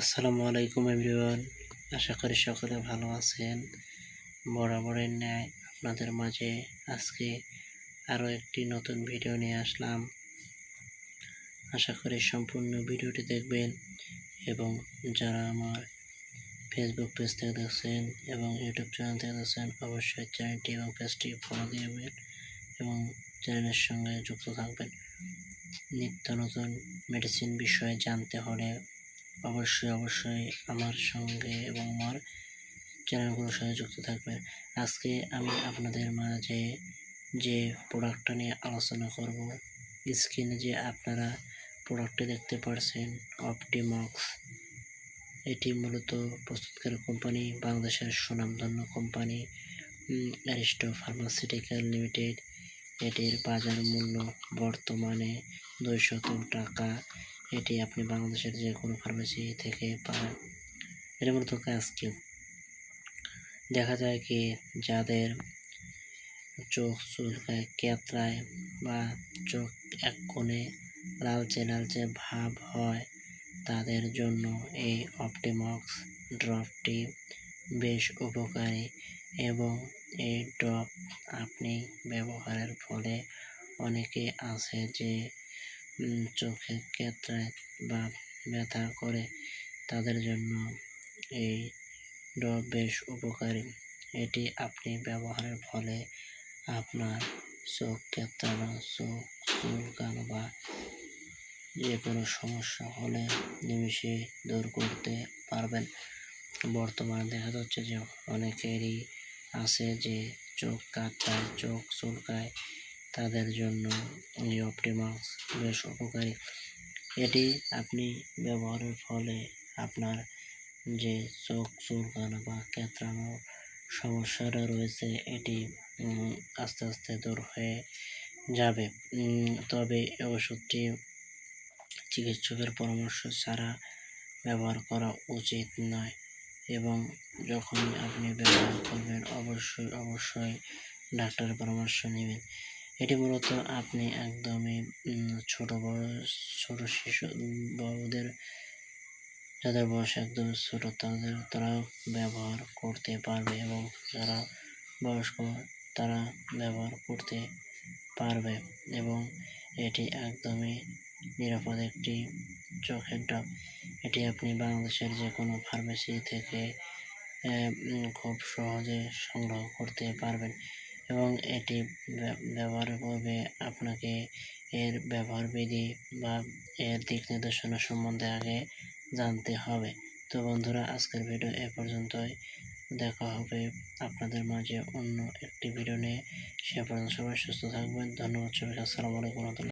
আসসালামু আলাইকুম এভরিওয়ান। আশা করি সকলে ভালো আছেন। বরাবরের ন্যায় আপনাদের মাঝে আজকে আরও একটি নতুন ভিডিও নিয়ে আসলাম। আশা করি সম্পূর্ণ ভিডিওটি দেখবেন এবং যারা আমার ফেসবুক পেজ থেকে দেখছেন এবং ইউটিউব চ্যানেল থেকে দেখছেন, অবশ্যই চ্যানেলটি এবং পেজটি ফলো দিবেন এবং চ্যানেলের সঙ্গে যুক্ত থাকবেন। নিত্য নতুন মেডিসিন বিষয়ে জানতে হলে অবশ্যই অবশ্যই আমার সঙ্গে এবং আমার চ্যানেলগুলোর সাথে যুক্ত থাকবেন। আজকে আমি আপনাদের মাঝে যে প্রোডাক্টটা নিয়ে আলোচনা করব স্ক্রিনে যে আপনারা প্রোডাক্টটি দেখতে পারছেন অপটিমক্স এটি মূলত প্রস্তুতকারী কোম্পানি বাংলাদেশের সুনামধন্য কোম্পানি অ্যারিস্টো ফার্মাসিউটিক্যাল লিমিটেড এটির বাজার মূল্য বর্তমানে দুইশত টাকা। এটি আপনি বাংলাদেশের যে কোনো ফার্মেসি থেকে পাবেন এর মূলত কাজ কি? দেখা যায় কি যাদের চোখ চুলকায়, কেতরায় বা চোখ এক কোণে লালচে লালচে ভাব হয়, তাদের জন্য এই অপটিমক্স ড্রপটি বেশ উপকারী এবং এই ড্রপ আপনি ব্যবহারের ফলে অনেকে আছে যে চোখে কেতরায় বা ব্যথা করে, তাদের জন্য এই ড্রপ বেশ উপকারী। এটি আপনি ব্যবহারের ফলে আপনার চোখ কেতরানো চোখ চুলকানো বা যে কোনো সমস্যা হলে নিমিশে দূর করতে পারবেন। বর্তমানে দেখা যাচ্ছে যে অনেকেরই আছে যে চোখ কাটায় চোখ চুলকায় তাদের জন্য এই অপটিমাক্স বেশ উপকারী। এটি আপনি ব্যবহারের ফলে আপনার যে চোখ, চুলকানো বা কেতরানো সমস্যাটা রয়েছে, এটি আস্তে আস্তে দূর হয়ে যাবে। তবে ওষুধটি চিকিৎসকের পরামর্শ ছাড়া ব্যবহার করা উচিত নয় এবং যখনই আপনি ব্যবহার করবেন, অবশ্যই অবশ্যই ডাক্তারের পরামর্শ নেবেন। এটি মূলত আপনি একদমই ছোট বয়স, ছোট শিশু বড়দের, যাদের বয়স একদম ছোট, তাদের, তারাও ব্যবহার করতে পারবে এবং যারা বয়স্ক, তারা ব্যবহার করতে পারবে এবং এটি একদমই নিরাপদ একটি চোখের ড্রপ এটি আপনি বাংলাদেশের যে কোনো ফার্মেসি থেকে খুব সহজে সংগ্রহ করতে পারবেন। এবং এটি ব্যবহার করবে আপনাকে এর ব্যবহারবিধি বা এর দিক নির্দেশনা সম্বন্ধে আগে জানতে হবে। তো বন্ধুরা, আজকের ভিডিও এ পর্যন্তই। দেখা হবে আপনাদের মাঝে অন্য একটি ভিডিও নিয়ে। সে পর্যন্ত সবাই সুস্থ থাকবেন। ধন্যবাদ সবাইকে। আসসালামু আলাইকুম